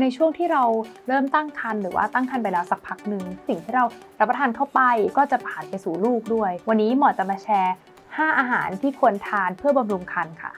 ในช่วงที่เราเริ่มตั้งครรภ์หรือว่าตั้งครรภ์ไปแล้วสักพักหนึ่งสิ่งที่เรารับประทานเข้าไปก็จะผ่านไปสู่ลูกด้วย วันนี้หมอจะมาแชร์ 5 อาหารที่ควรทานเพื่อบำรุงครรภ์ค่ะ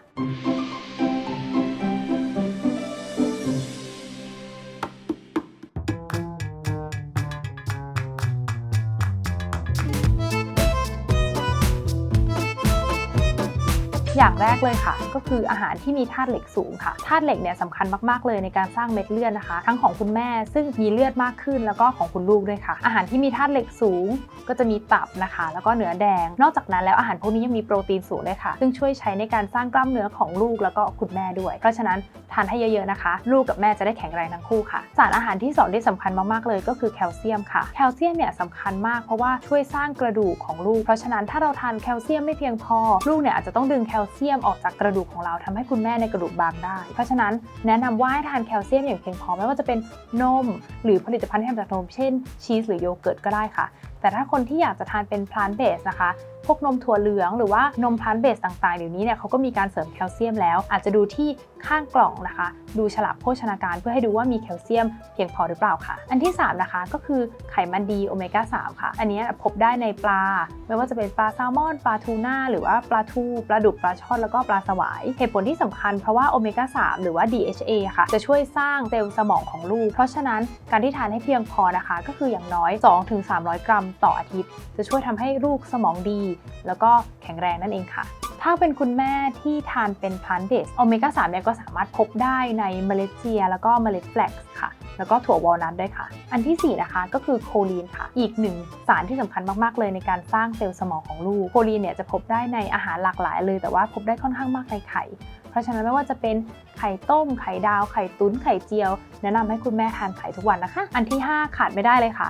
อย่างแรกเลยค่ะ ก็คืออาหารที่มีธาตุเหล็กสูงค่ะธาตุเหล็กเนี่ยสำคัญมากๆเลยในการสร้างเม็ดเลือดนะคะ ทั้งของคุณแม่ซึ่งมีเลือดมากขึ้นแล้วก็ของคุณลูกด้วยค่ะ อาหารที่มีธาตุเหล็กสูง ก็จะมีตับนะคะ แล้วก็เนื้อแดง นอกจากนั้นแล้วอาหารพวกนี้ยังมีโปรตีนสูงเลยค่ะ ซึ่งช่วยใช้ในการสร้างกล้ามเนื้อของลูกแล้วก็คุณแม่ด้วย เพราะฉะนั้นทานให้เยอะๆนะคะ ลูกกับแม่จะได้แข็งแรงทั้งคู่ค่ะ สารอาหารที่สองที่สำคัญมากๆเลยก็คือแคลเซียมค่ะ แคลเซียมเนี่ยสำคัญมากเพราะว่าช่วยสร้างกระดูกของลูก เพราะฉะนั้นถ้าเราทานแคลเซียมไม่เพียงพอ ลูกเนี่ยอาจจะต้องดึงแคลเซียมออกจากกระดูกของเราทำให้คุณแม่ในกระดูกบางได้ เพราะฉะนั้นแนะนำว่าให้ทานแคลเซียมอย่างเพียงพอไม่ว่าจะเป็นนม หรือผลิตภัณฑ์ที่ทำจากนมเช่นชีสหรือโยเกิร์ตก็ได้ค่ะ แต่ถ้าคนที่อยากจะทานเป็นพลานเบสนะคะ พวกนมถั่วเหลืองหรือว่านม plant based ต่างๆเดี๋ยวนี้เนี่ยเขาก็มีการเสริมแคลเซียมแล้ว อาจจะดูที่ข้างกล่องนะคะ ดูฉลากโภชนาการเพื่อให้ดูว่ามีแคลเซียมเพียงพอหรือเปล่าค่ะ อันที่ 3 นะคะก็คือไขมันดีโอเมก้า3ค่ะ อันนี้พบได้ในปลา ไม่ว่าจะเป็นปลาแซลมอน ปลาทูน่าหรือว่าปลาทูปลาดุกปลาช่อนแล้วก็ปลาสวายเหตุผลที่สำคัญเพราะว่าโอเมก้า3หรือว่า DHA ค่ะ จะช่วยสร้างเซลล์สมองของลูก เพราะฉะนั้นการที่ทานให้เพียงพอนะคะ ก็คืออย่างน้อย 2-300 กรัมต่ออาทิตย์ จะช่วยทำให้ลูกสมองดีแล้วก็แข็งแรงนั่นเองค่ะ ถ้าเป็นคุณแม่ที่ทานเป็น plant based โอเมก้า3เนี่ยก็สามารถพบได้ในเมล็ดเจีย แล้วก็เมล็ดแฟลกซ์ค่ะ แล้วก็ถั่ววอลนัทด้วยค่ะ อันที่ 4 นะคะก็คือโคลีนค่ะ อีกหนึ่งสารที่สำคัญมากๆเลยในการสร้างเซลล์สมองของลูก โคลีนเนี่ยจะพบได้ในอาหารหลากหลายเลย แต่ว่าพบได้ค่อนข้างมากในไข่เพราะฉะนั้นไม่ว่าจะเป็นไข่ต้ม ไข่ดาว ไข่ตุ้น ไข่เจียว แนะนำให้คุณแม่ทานไข่ทุกวันนะคะ อันที่ 5 ขาดไม่ได้เลยค่ะ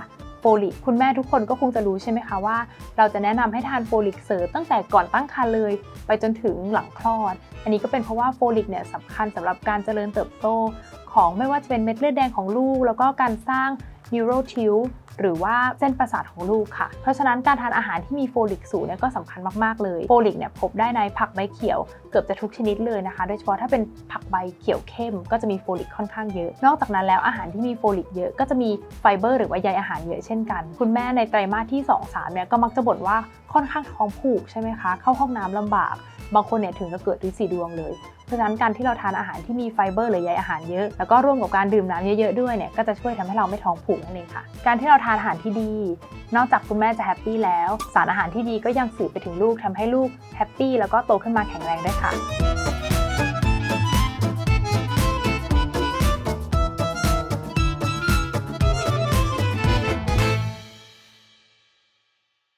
ลิกคุณแม่ทุกคนก็คงจะรู้ใช่ไหมคะว่า เราจะแนะนำให้ทานโฟลิกเสริมตั้งแต่ก่อนตั้งครรภ์เลย ไปจนถึงหลังคลอด อันนี้ก็เป็นเพราะว่าโฟลิกเนี่ยสำคัญสำหรับการเจริญเติบโต ของไม่ว่าจะเป็นเม็ดเลือดแดงของลูก แล้วก็การสร้าง neural tube หรือว่าเส้นประสาทของลูกค่ะ เพราะฉะนั้นการทานอาหารที่มีโฟลิกสูงเนี่ยก็สำคัญมาก ๆ เลย โฟลิกเนี่ยพบได้ในผักใบเขียวเกือบจะทุกชนิดเลยนะคะ โดยเฉพาะถ้าเป็นผักใบเขียวเข้ม ก็จะมีโฟลิกค่อนข้างเยอะ นอกจากนั้นแล้วอาหารที่มีโฟลิกเยอะก็จะมีไฟเบอร์หรือว่าใยอาหารเยอะเช่นกัน คุณแม่ในไตรมาสที่ 2-3เนี่ยก็มักจะบ่นว่าค่อนข้างท้องผูกใช่ไหมคะ เข้าห้องน้ำลำบาก บางคนเนี่ยถึงกับเกิดฤทธิ์สีดวงเลย เพราะฉะนั้นการที่เราทานอาหารที่มีไฟเบอร์หรือใยอาหารเยอะ แล้วก็ร่วมกับการดื่มน้ำเยอะๆด้วยเนี่ยก็จะช่วยทำให้เราไม่ท้องผูกนั่นเองค่ะ การที่เราทานอาหารที่ดี นอกจากคุณแม่จะแฮปปี้แล้ว สารอาหารที่ดีก็ยังสื่อไปถึงลูกทำให้ลูกแฮปปี้แล้วก็โตขึ้นมาแข็งแรงได้ค่ะ